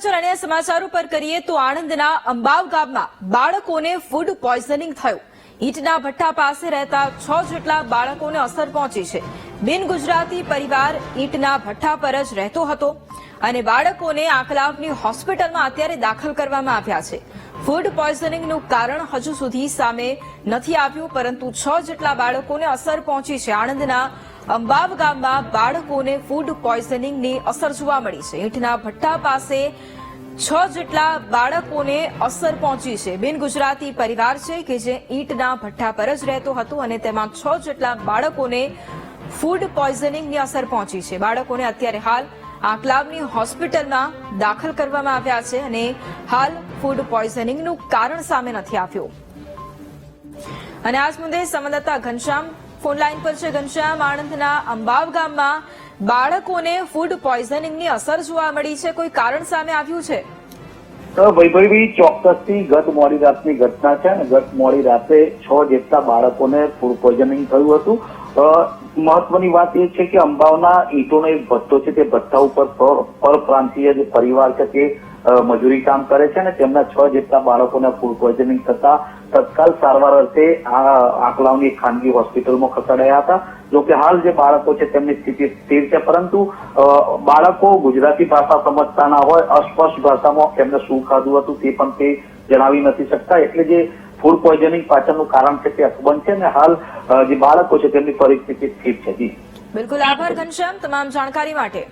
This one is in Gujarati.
નજર અન્ય સમાચાર ઉપર કરીએ તો આણંદના અંબાવ ગામમાં બાળકોને ફૂડ પોઈઝનિંગ થયું. ઈંટના ભઠ્ઠા પાસે રહેતા છ જેટલા બાળકોને અસર પહોંચી છે. બિન ગુજરાતી પરિવાર ઈંટના ભઠ્ઠા પર જ રહેતો હતો અને બાળકોને આંકલાવની હોસ્પિટલમાં અત્યારે દાખલ કરવામાં આવ્યા છે. ફૂડ પોઈઝનિંગનું કારણ હજુ સુધી સામે નથી આવ્યું, પરંતુ છ જેટલા બાળકોને અસર પહોંચી છે. આણંદના અંબાવ ગામમાં બાળકોને ફૂડ પોઈઝનિંગની અસર જોવા મળી છે. ઈંટના ભઠ્ઠા પાસે છ જેટલા બાળકોને અસર પહોંચી છે. બિન ગુજરાતી પરિવાર છે કે જે ઈંટના ભઠ્ઠા પર જ રહેતો હતો અને તેમાં છ જેટલા બાળકોને ફૂડ પોઈઝનિંગની અસર પહોંચી છે. બાળકોને અત્યારે હાલ આંકલાવની હોસ્પિટલમાં દાખલ કરવામાં આવ્યા છે અને હાલ ફૂડ પોઈઝનિંગનું કારણ સામે નથી આવ્યું. અને આજ મુદ્દે સંવાદદાતા ઘનશ્યામ ફોનલાઈન પર છે ઘનશ્યામ. આણંદના અંબાવ ગામમાં બાળકોને ફૂડ પોઈઝનિંગની અસર જોવા મળી છે. કોઈ કારણ સામે આવ્યું છે? વૈભવી ચોક્કસથી ગત મોડી રાતની ઘટના છે અને ગત મોડી રાતે છ જેટલા બાળકોને ફૂડ પોઈઝનિંગ થયું હતું. મહત્વની વાત એ છે કે અંબાવના ઈંટોનો એક ભથ્થો છે તે ભથ્થા ઉપર પર- પ્રાંતિય જે પરિવાર છે તે મજૂરી કામ કરે છે અને તેમના છ જેટલા બાળકોને ફૂડ પોઈઝનિંગ થતા તત્કાલ સારવાર અર્થે આ આંકલાવની ખાનગી હોસ્પિટલમાં ખસેડાયા હતા. જોકે હાલ જે બાળકો છે તેમની સ્થિતિ સ્થિર છે, પરંતુ બાળકો ગુજરાતી ભાષા સમજતા ના હોય, અસ્પષ્ટ ભાષામાં તેમને શું ખાધું હતું તે પણ તે જણાવી નથી શકતા. એટલે જે ફૂડ પોઈઝનિંગ પાછળનું કારણ છે તે અકબંધ છે અને હાલ જે બાળકો છે તેમની પરિસ્થિતિ સ્થિર છે. બિલકુલ આભાર ઘનશ્યામ તમામ જાણકારી માટે.